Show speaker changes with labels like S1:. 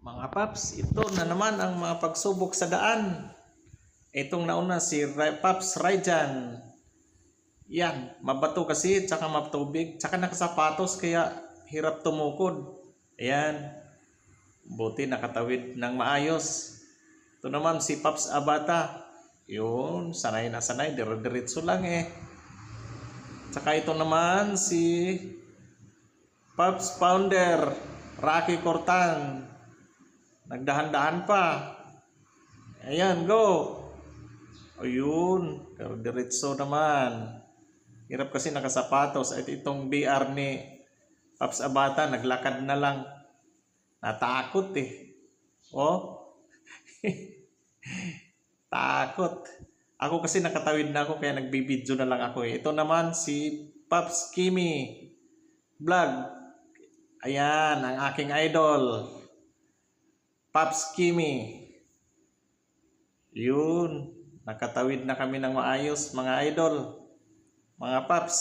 S1: Mga paps, ito na naman ang mga pagsubok sa daan. Itong nauna si Paps Raijan. Yan, mabato kasi, tsaka matubig, tsaka nakasapatos kaya hirap tumukod. Ayan, buti nakatawid ng maayos. Ito naman si Paps Abata. Yun, sanay na sanay, dire-diretso lang eh. Tsaka ito naman si Paps Founder, Rocky Cortan. Nagdahan-dahan pa. Ayan, go. Ayun, pero diretso naman. Hirap kasi nakasapatos. At itong BR ni Paps Abata, naglakad na lang. Natakot eh. Oh. Takot. Ako kasi nakatawid na ako kaya nagbibideo na lang ako eh. Ito naman si Paps Kimi Vlog. Ayan, ang aking idol. Paps Kimi. Yun. Nakatawid na kami ng maayos, mga idol. Mga paps.